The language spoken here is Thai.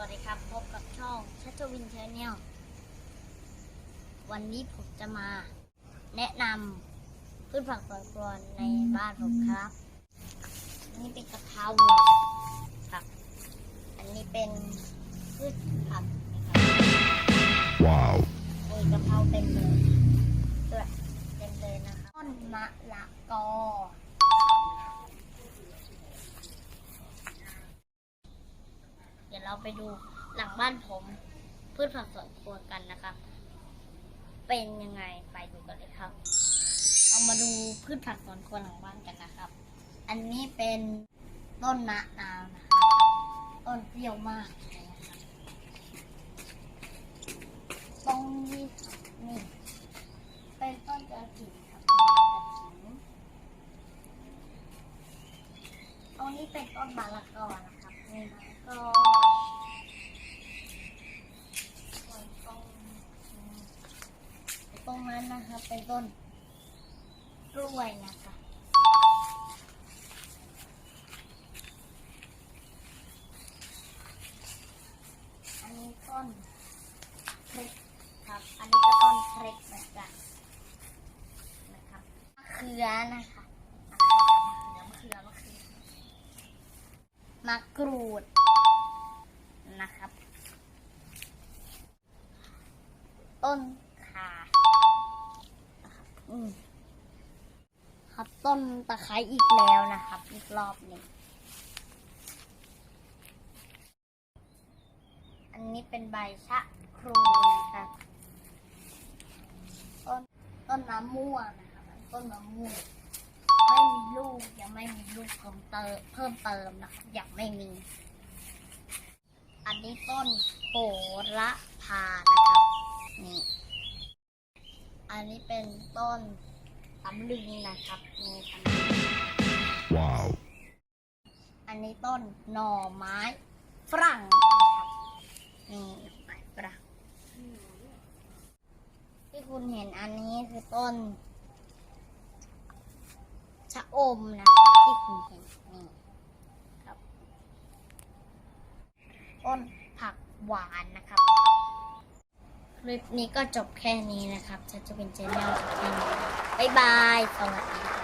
ชัชวินชาแนลวันนี้ผมจะมาแนะนำพืชผักสวนครัวในบ้านผมครับ อันนี้เป็นกะเพราครับ อันนี้เป็นพืชผักนะครับ Wow. มีกะเพราเต็มเลยด้วยเต็มเลยนะคะต้นมะละกอ เราไปดูหลังบ้านผมพืชผักสวนครัวกันนะครับ เป็นยังไงไปดูกันเลยครับ เอามาดูพืชผักสวนครัวหลังบ้านกันนะครับ อันนี้เป็นต้นมะนาวนะครับต้นเปรี้ยวมากเลยนะครับตรงนี้นี่เป็นต้นกระถิ่นครับกระถิ่นตรงนี้เป็นต้นมะละกอนะครับนี่มะละ กอส่วตรงตรงนั้นนะครับเป็นต้นกล้วยนะคะอันนี้ต้นพริกครับ อันนี้ก็ต้นพริกเหมือนกันนะครับเขือนะคะ มะกรูดนะครับ ต้นขานะครับอืมครับต้นตะไคร้อีกแล้วนะครับ อีกรอบหนึ่งอันนี้เป็นใบชะครูนะครับ ต้นต้นมะม่วงนะครับ ต้นมะม่วง ม่มีลูก ยังไม่มีลูกเพิ่มเติมเพิ่มเติมนะครับยังไม่มี อันนี้ต้นโหระพานะครับนี่ อันนี้เป็นต้นตำลึงนะครับนี่ตำลึง Wow. อันนี้ต้นหน่อไม้ฝรั่งนะครับนี่หน่อไม้ฝรั่งที่คุณเห็นอันนี้คือต้น ชะอมนะครับที่คุณเห็นนี่ครับ ต้นผักหวานนะครับคลิปนี้ก็จบแค่นี้นะครับจะจะเป็นเจนแนลแค่นี้บ๊ายบายสวัสดีค่ะ